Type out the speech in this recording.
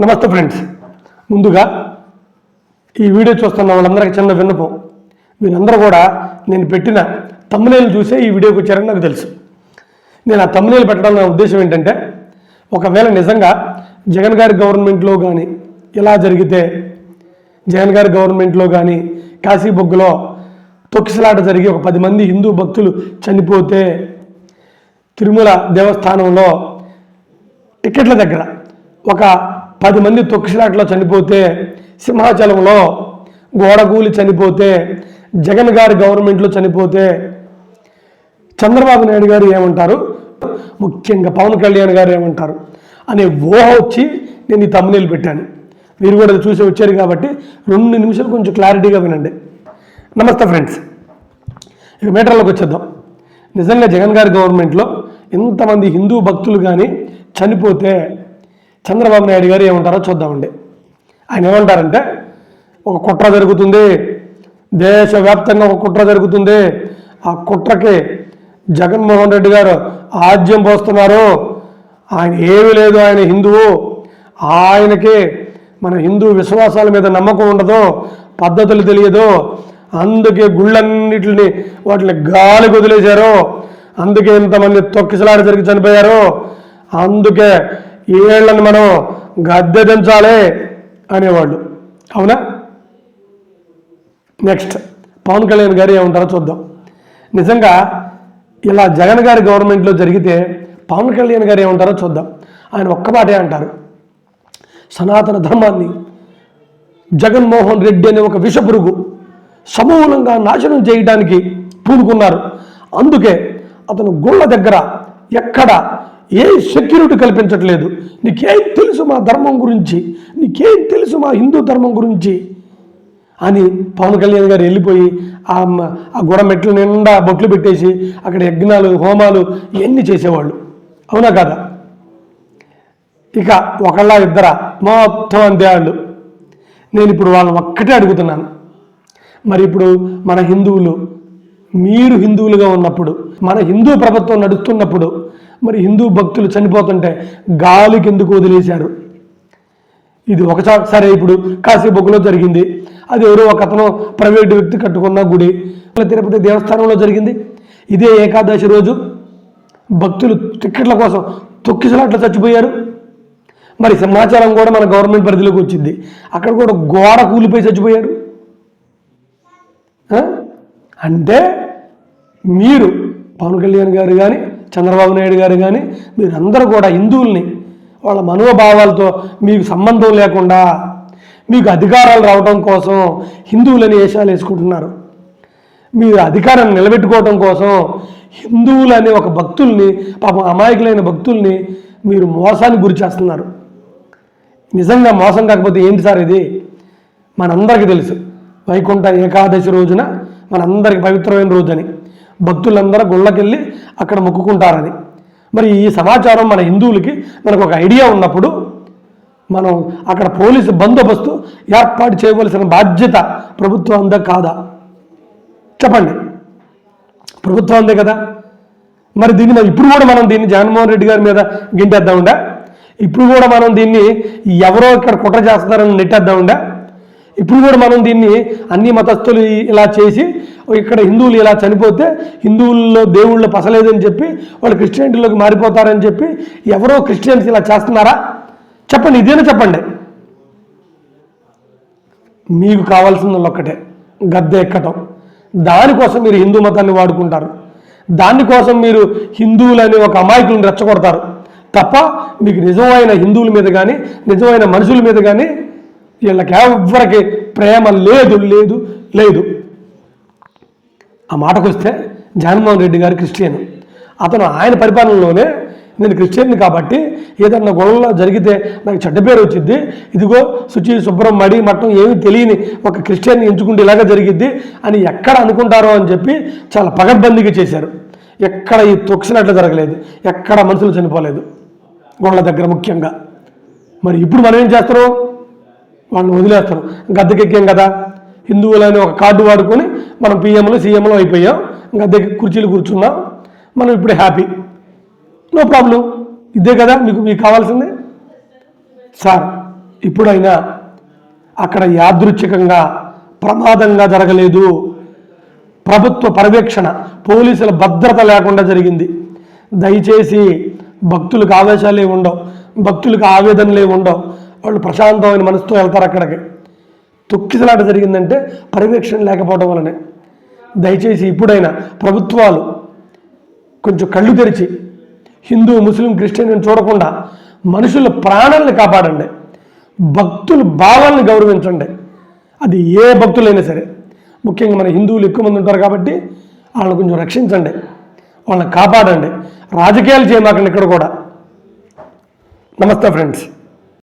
నమస్తే ఫ్రెండ్స్. ముందుగా ఈ వీడియో చూస్తున్న వాళ్ళందరికీ చిన్న విన్నపం. మీరందరూ కూడా నేను పెట్టిన తమ్మునేలు చూసే ఈ వీడియోకి వచ్చారని నాకు తెలుసు. నేను ఆ తమ్మునేలు పెట్టడం నా ఉద్దేశం ఏంటంటే ఒకవేళ నిజంగా జగన్ గారి గవర్నమెంట్లో కానీ ఇలా జరిగితే జగన్ గారి గవర్నమెంట్లో కానీ కాశీబొగ్గులో తొక్కిసలాట జరిగి ఒక పది మంది హిందూ భక్తులు చనిపోతే తిరుమల దేవస్థానంలో టికెట్ల దగ్గర ఒక పది మంది తొక్కిసలాట్లో చనిపోతే సింహాచలంలో గోడగూలి చనిపోతే జగన్ గారి గవర్నమెంట్లో చనిపోతే చంద్రబాబు నాయుడు గారు ఏమంటారు? ముఖ్యంగా పవన్ కళ్యాణ్ గారు ఏమంటారు? అనే ఊహ వచ్చి నేను ఈ తమ్మునీళ్ళు పెట్టాను. మీరు కూడా అది చూసి వచ్చారు కాబట్టి రెండు నిమిషాలు కొంచెం క్లారిటీగా వినండి. నమస్తే ఫ్రెండ్స్. ఇక మీటర్లోకి వచ్చేద్దాం. నిజంగా జగన్ గారి గవర్నమెంట్లో ఎంతమంది హిందూ భక్తులు కానీ చనిపోతే చంద్రబాబు నాయుడు గారు ఏమంటారో చూద్దామండి. ఆయన ఏమంటారంటే ఒక కుట్ర జరుగుతుంది దేశవ్యాప్తంగా ఒక కుట్ర జరుగుతుంది. ఆ కుట్రకి జగన్మోహన్ రెడ్డి గారు ఆజ్యం పోస్తున్నారు. ఆయన ఏమీ లేదు ఆయన హిందువు. ఆయనకి మన హిందూ విశ్వాసాల మీద నమ్మకం ఉండదు పద్ధతులు తెలియదు. అందుకే గుళ్ళన్నిటిని వాటిని గాలి వదిలేశారు అందుకే ఇంతమంది తొక్కిసలాట జరిగి చనిపోయారు. అందుకే ఏళ్ళని మనం గద్దె దించాలి అనేవాళ్ళు. అవునా? నెక్స్ట్ పవన్ కళ్యాణ్ గారు ఏమంటారో చూద్దాం. నిజంగా ఇలా జగన్ గారి గవర్నమెంట్లో జరిగితే పవన్ కళ్యాణ్ గారు ఏమంటారో చూద్దాం. ఆయన ఒక్క మాటే అంటారు. సనాతన ధర్మాన్ని జగన్మోహన్ రెడ్డి అనే ఒక విషపురుగు సమూలంగా నాశనం చేయడానికి పూనుకున్నారు. అందుకే అతను గుళ్ళ దగ్గర ఎక్కడ ఏ సెక్యూరిటీ కల్పించట్లేదు. నీకేం తెలుసు మా ధర్మం గురించి? నీకేం తెలుసు మా హిందూ ధర్మం గురించి? అని పవన్ కళ్యాణ్ గారు వెళ్ళిపోయి ఆ మ- ఆ గోడ మెట్ల నిండా బొట్లు పెట్టేసి అక్కడ యజ్ఞాలు హోమాలు ఇవన్నీ చేసేవాళ్ళు. అవునా కదా? ఇక ఒకళ్ళ ఇద్దర మొత్తం అంతే వాళ్ళు నేను ఇప్పుడు వాళ్ళని ఒక్కటే అడుగుతున్నాను. మరి ఇప్పుడు మన హిందువులు మీరు హిందువులుగా ఉన్నప్పుడు మన హిందూ ప్రభుత్వం నడుస్తున్నప్పుడు మరి హిందూ భక్తులు చనిపోతుంటే గాలికి ఎందుకు వదిలేశారు? ఇది ఒకసారి సరే ఇప్పుడు కాశీబొగ్గులో జరిగింది. అది ఎవరో ఒక అతను ప్రైవేటు వ్యక్తి కట్టుకున్న గుడి. తిరుపతి దేవస్థానంలో జరిగింది. ఇదే ఏకాదశి రోజు భక్తులు టిక్కెట్ల కోసం తొక్కిసలాట్లు చచ్చిపోయారు. మరి సమాచారం కూడా మన గవర్నమెంట్ పరిధిలోకి వచ్చింది. అక్కడ కూడా గోడ కూలిపోయి చచ్చిపోయారు. అంటే మీరు పవన్ కళ్యాణ్ గారు కానీ చంద్రబాబు నాయుడు గారు కానీ మీరందరూ కూడా హిందువుల్ని వాళ్ళ మనోభావాలతో మీకు సంబంధం లేకుండా మీకు అధికారాలు రావడం కోసం హిందువులని వేషాలు వేసుకుంటున్నారు. మీరు అధికారాన్ని నిలబెట్టుకోవడం కోసం హిందువులు అనే ఒక భక్తుల్ని పాపం అమాయకులైన భక్తుల్ని మీరు మోసానికి గురి చేస్తున్నారు. నిజంగా మోసం కాకపోతే ఏంటి సార్ ఇది? మనందరికీ తెలుసు. వైకుంఠ ఏకాదశి రోజున మనందరికి పవిత్రమైన రోజని భక్తులందరూ గుళ్ళకెళ్ళి అక్కడ మొక్కుకుంటారని. మరి ఈ సమాచారం మన హిందువులకి మనకు ఒక ఐడియా ఉన్నప్పుడు మనం అక్కడ పోలీసు బందోబస్తు ఏర్పాటు చేయవలసిన బాధ్యత ప్రభుత్వం కాదా? చెప్పండి. ప్రభుత్వం అందే కదా. మరి దీన్ని మరి ఇప్పుడు కూడా మనం దీన్ని జగన్మోహన్ రెడ్డి గారి మీద గింటేద్దామండా ఇప్పుడు కూడా మనం దీన్ని ఎవరో ఇక్కడ కుట్ర చేస్తున్నారని నెట్టేద్దామండా ఇప్పుడు కూడా మనం దీన్ని అన్ని మతస్థులు ఇలా చేసి ఇక్కడ హిందువులు ఇలా చనిపోతే హిందువుల్లో దేవుళ్ళు పసలేదని చెప్పి వాళ్ళు క్రిస్టియానిటీలోకి మారిపోతారని చెప్పి ఎవరో క్రిస్టియన్స్ ఇలా చేస్తున్నారా? చెప్పండి ఇదేనా చెప్పండి? మీకు కావాల్సింది ఒక్కటే గద్దె ఎక్కటం. దానికోసం మీరు హిందూ మతాన్ని వాడుకుంటారు. దానికోసం మీరు హిందువులని ఒక అమాయకులను రెచ్చగొడతారు. తప్ప మీకు నిజమైన హిందువుల మీద కానీ నిజమైన మనుషుల మీద కానీ వీళ్ళకి ఎవరికి ప్రేమ లేదు లేదు లేదు. ఆ మాటకు వస్తే జగన్మోహన్ రెడ్డి గారు క్రిస్టియన్. అతను ఆయన పరిపాలనలోనే నేను క్రిస్టియన్ కాబట్టి ఏదన్నా గొడవలో జరిగితే నాకు చెడ్డ పేరు వచ్చింది ఇదిగో శుచి శుభ్రం మడి మట్టం ఏమీ తెలియని ఒక క్రిస్టియన్ ఎంచుకుంటే ఇలాగ జరిగిద్ది అని ఎక్కడ అనుకుంటారో అని చెప్పి చాలా పగడ్బందీగా చేశారు. ఎక్కడ ఈ తొక్సినట్లు జరగలేదు. ఎక్కడ మనుషులు చనిపోలేదు. గొడవల దగ్గర ముఖ్యంగా. మరి ఇప్పుడు మనం ఏం చేస్తున్నాం? వాళ్ళని వదిలేస్తారు. గద్దెకెక్కాం కదా? హిందువులని ఒక కార్డు వాడుకొని మనం పిఎంలు సీఎంలు అయిపోయాం. గద్దెకి కుర్చీలు కూర్చున్నాం. మనం ఇప్పుడు హ్యాపీ. No problem. ఇదే కదా మీకు మీకు కావాల్సింది? సార్ ఇప్పుడైనా అక్కడ యాదృచ్ఛికంగా ప్రమాదంగా జరగలేదు. ప్రభుత్వ పర్యవేక్షణ పోలీసుల భద్రత లేకుండా జరిగింది. దయచేసి భక్తులకు ఆవేశాలే ఉండవు. భక్తులకు ఆవేదనలే ఉండవు. వాళ్ళు ప్రశాంతమైన మనసుతో వెళ్తారు అక్కడికి. తొక్కిసలాట జరిగిందంటే పర్యవేక్షణ లేకపోవడం వలనే దయచేసి ఇప్పుడైనా ప్రభుత్వాలు కొంచెం కళ్ళు తెరిచి హిందూ ముస్లిం క్రిస్టియన్ అని చూడకుండా మనుషుల ప్రాణాలను కాపాడండి. భక్తుల భావాలను గౌరవించండి. అది ఏ భక్తులైనా సరే. ముఖ్యంగా మన హిందువులు ఎక్కువ మంది ఉంటారు కాబట్టి వాళ్ళని కొంచెం రక్షించండి. వాళ్ళని కాపాడండి. రాజకీయాలు చేయమాకండి ఇక్కడ కూడా. నమస్తే ఫ్రెండ్స్.